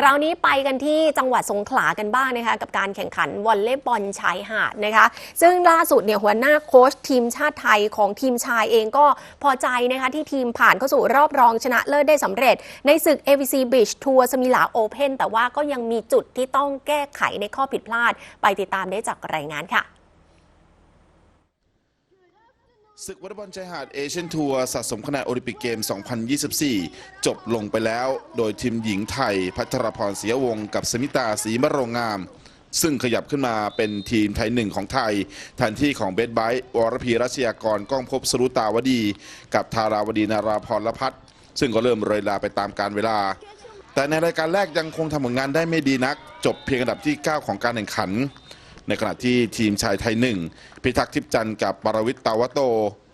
คราวนี้ไปกันที่จังหวัดสงขลากันบ้างนะคะ กับการแข่งขันวอลเลย์บอลชายหาดนะคะ ซึ่งล่าสุดเนี่ยหัวหน้าโค้ชทีมชาติไทยของทีมชายเองก็พอใจนะคะที่ทีมผ่านเข้าสู่รอบรองชนะเลิศได้สำเร็จ ในศึก AVC Beach Tour สมิลาโอเพนแต่ว่าก็ยังมีจุดที่ต้องแก้ไขในข้อผิดพลาด ไปติดตามได้จากรายงานค่ะ ศึกวอลเลย์บอลชายหาดเอเชียนทัวร์สะสมคะแนนโอลิมปิกเกม 2024 จบลงไปแล้ว โดยทีมหญิงไทย พัทรพรเสียวงศ์กับสมิตาสีมะโรงงาม ซึ่งขยับขึ้นมาเป็นทีมไทยหนึ่งของไทยแทนที่ของเบสไบท์วรพีรัชยากรก้องภพบสรุตาวดี กับธาราวดีนาราพรละพัฒน์ซึ่งก็เริ่มเรยลาไปตามการเวลา แต่ในรายการแรกยังคงทำผลงานได้ไม่ดีนัก จบเพียงอันดับที่ 9 ของการแข่งขัน ในขณะที่ทีมชายไทยหนึ่งพิทักษ์ทิพย์จันทร์กับปรวิทย์ตาวโต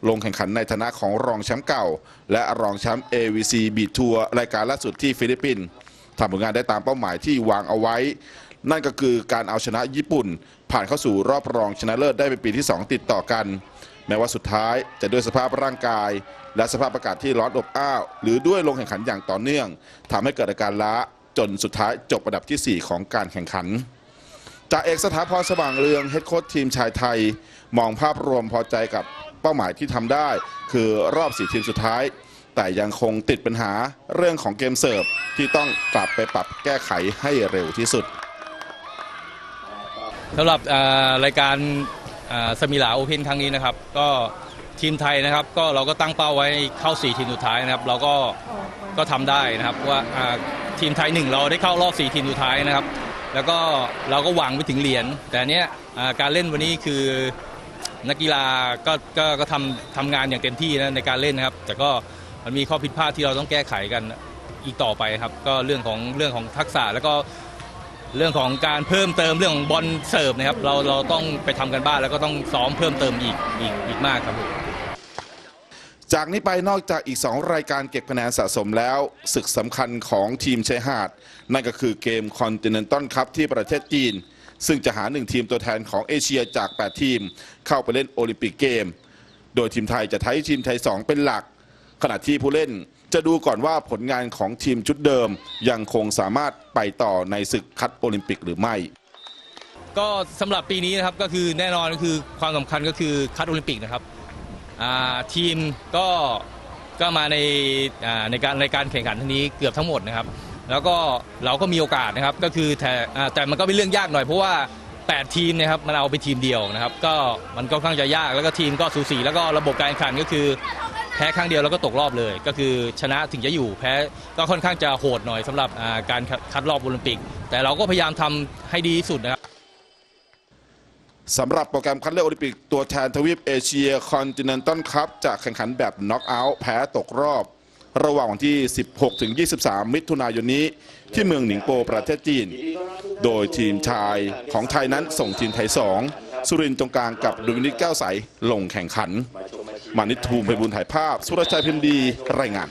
ลงแข่งขันในฐานะของรองแชมป์เก่า และรองแชมป์ AVC บีทัวร์รายการล่าสุดที่ฟิลิปปินส์ทำผลงานได้ตามเป้าหมายที่วางเอาไว้ นั่นก็คือการเอาชนะญี่ปุ่น ผ่านเข้าสู่รอบรองชนะเลิศได้เป็นปีที่ 2 ติดต่อกัน แม้ว่าสุดท้ายจะด้วยสภาพร่างกาย และสภาพอากาศที่ร้อนอบอ้าว หรือด้วยลงแข่งขันอย่างต่อเนื่องทำให้เกิดอาการล้าจนสุดท้ายจบอันดับทีสี่4 ของการแข่งขัน จ่าเอกสถาพรสว่างเรืองเฮดโค้ชทีมชายไทย มองภาพรวมพอใจกับเป้าหมายที่ทำได้ คือรอบสี่ทีมสุดท้าย แต่ยังคงติดปัญหาเรื่องของเกมเสิร์ฟที่ต้องกลับไปปรับแก้ไขให้เร็วที่สุดสำหรับรายการสมิลาโอเพนครั้งนี้นะครับ ก็ทีมไทยนะครับ ก็เราก็ตั้งเป้าไว้เข้า 4 ทีมสุดท้ายนะครับ เราก็ก็ทำได้นะครับว่าอ่าทีมไทยหนึ่งเราได้เข้ารอบ 4 ทีมสุดท้ายนะครับ แล้วก็เราก็หวังไปถึงเหรียญแต่อันเนี้ยการเล่นวันนี้คือนักกีฬาก็ก็ก็ทำทำงานอย่างเต็มที่นะในการเล่นนะครับ แต่ก็มันมีข้อผิดพลาดที่เราต้องแก้ไขกันอีกต่อไปครับ ก็เรื่องของเรื่องของทักษะแล้วก็เรื่องของการเพิ่มเติมเรื่องของบอลเสิร์ฟนะครับ เราเราต้องไปทำกันบ้านแล้วก็ต้องซ้อมเพิ่มเติมอีกอีกอีกมากครับผม จากนี้ไปนอกจากอีก 2 รายการเก็บคะแนนสะสมแล้ว ศึกสำคัญของทีมชายหาด นั่นก็คือเกมคอนติเนนตัลคัพที่ประเทศจีน ซึ่งจะหาหนึ่งทีมตัวแทนของเอเชียจาก 8 ทีม เข้าไปเล่นโอลิมปิกเกม โดยทีมไทยจะใช้ทีมไทย 2 เป็นหลัก ขณะที่ผู้เล่นจะดูก่อนว่าผลงานของทีมชุดเดิม ยังคงสามารถไปต่อในศึกคัดโอลิมปิกหรือไม่ก็สำหรับปีนี้นะครับก็คือแน่นอนก็คือความสำคัญก็คือคัดโอลิมปิกนะครับ ทีมก็ก็มาในอ่าในการในการแข่งขันทั้งนี้เกือบทั้งหมดนะครับ แล้วก็เราก็มีโอกาสนะครับก็คือแต่แต่มันก็เป็นเรื่องยากหน่อยเพราะว่า 8 ทีมนะครับมันเอาไปทีมเดียวนะครับ ก็มันก็ค่อนข้างจะยากแล้วก็ทีมก็สูสีแล้วก็ระบบการแข่งขันก็คือแพ้ครั้งเดียวแล้วก็ตกรอบเลย ก็คือชนะถึงจะอยู่แพ้ก็ค่อนข้างจะโหดหน่อยสำหรับการคัดรอบโอลิมปิก แต่เราก็พยายามทำให้ดีที่สุดนะครับ สำหรับโปรแกรมคัดเลือกโอลิมปิกตัวแทนทวีปเอเชียคอนติเนนตัลคัพจะแข่งขันแบบน็อกเอาท์แพ้ตกรอบ ระหว่างวันที่ 16 ถึง 23 มิถุนายนนี้ ที่เมืองหนิงโปประเทศจีน โดยทีมชายของไทยนั้นส่งทีมไทย 2 สุรินทร์ตรงกลางกับดุวินิตแก้วใสลงแข่งขัน มานิตภูมิไพบุญถ่ายภาพ สุรชัยพิมดีรายงาน